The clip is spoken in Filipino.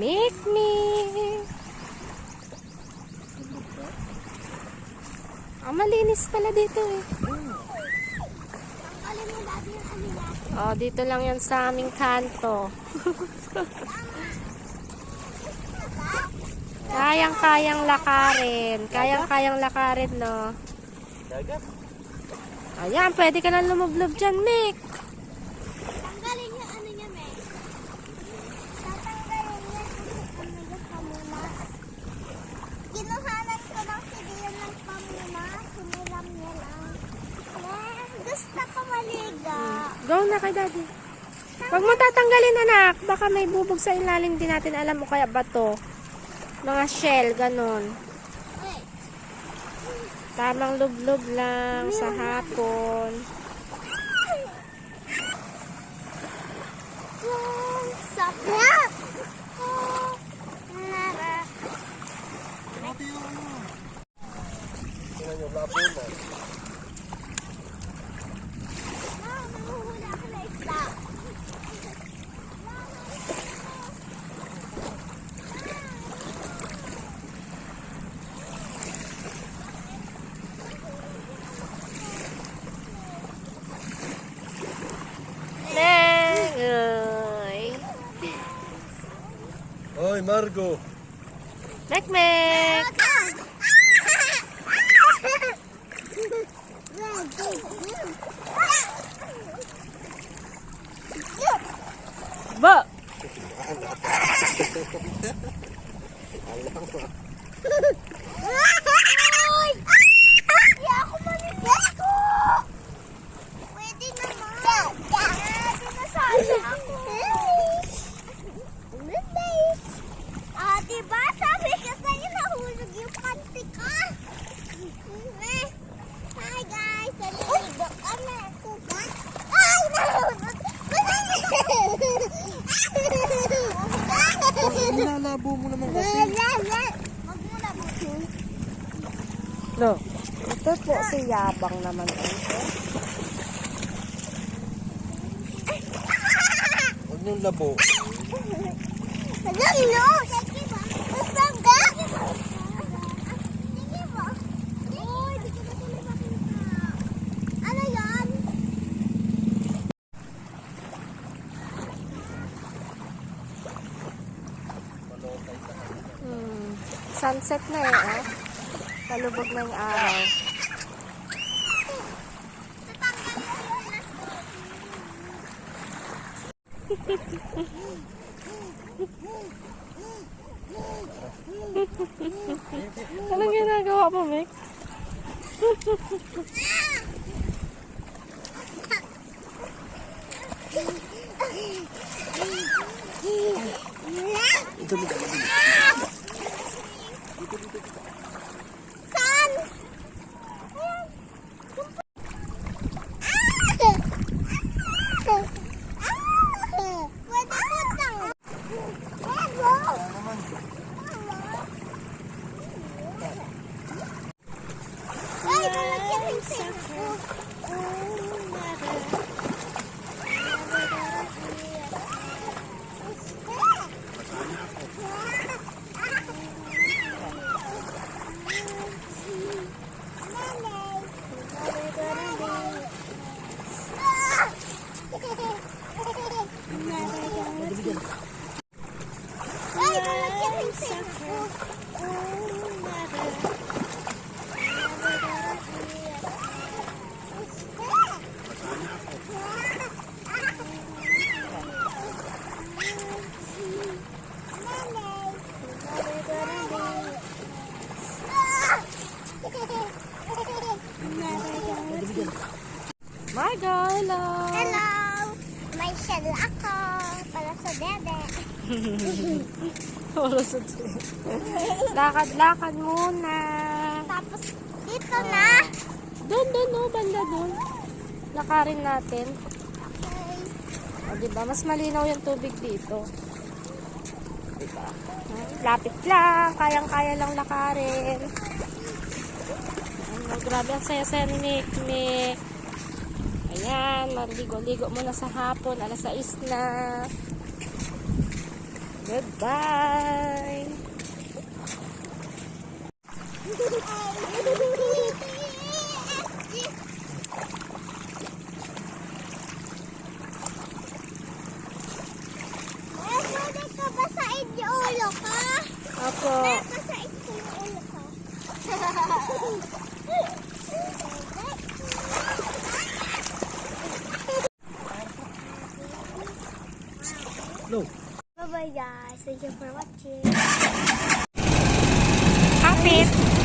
Mick, Mick. Ah, malinis pala dito eh. Oh, dito lang yan sa aming kanto. Kayang-kayang lakarin. Kayang-kayang lakarin, no? Ayan, pwede ka na lumublob dyan, Mick. Na kay daddy. Huwag mo tatanggalin, anak. Baka may bubog sa ilalim din natin alam mo kaya bato. Mga shell. Wait. Tamang lublob lang sa hapon. Nara. Pati yung ano. Tingnan nyo. Ah, nanguhula ka na isda. Nengoy. Hoy, Margo. Mek mek. Ba. Nilalabo mo naman kasi. Wag mo na mo. No. Ito po si Yabang naman ito. Huwag niyong labo. Alam nyo! Masang ka! Sige ba? Uy, di ko na tuloy makita. Ano yan? Hmm. Sunset na eh, oh. Palubog na yung araw. Anong ginagawa mo, Mick? Saan? Margo, hello! Hello! May shell sa dede. Wala sa Lakad-lakad muna. Tapos dito na. Doon, doon, no, banda doon. Lakarin natin. Okay. O, diba? Mas malinaw yung tubig dito. Diba? Lapit lang. Kayang-kaya lang lakarin. Ano, grabe ang saya-saya ni. Nick. Ayan, maligo-ligo muna sa hapon. Alas 6 na. Goodbye! Pwede ka basahin yung ulo ko? Opo. Ko yung ulo ko. Bye-bye guys. Thank you for watching. Kapit!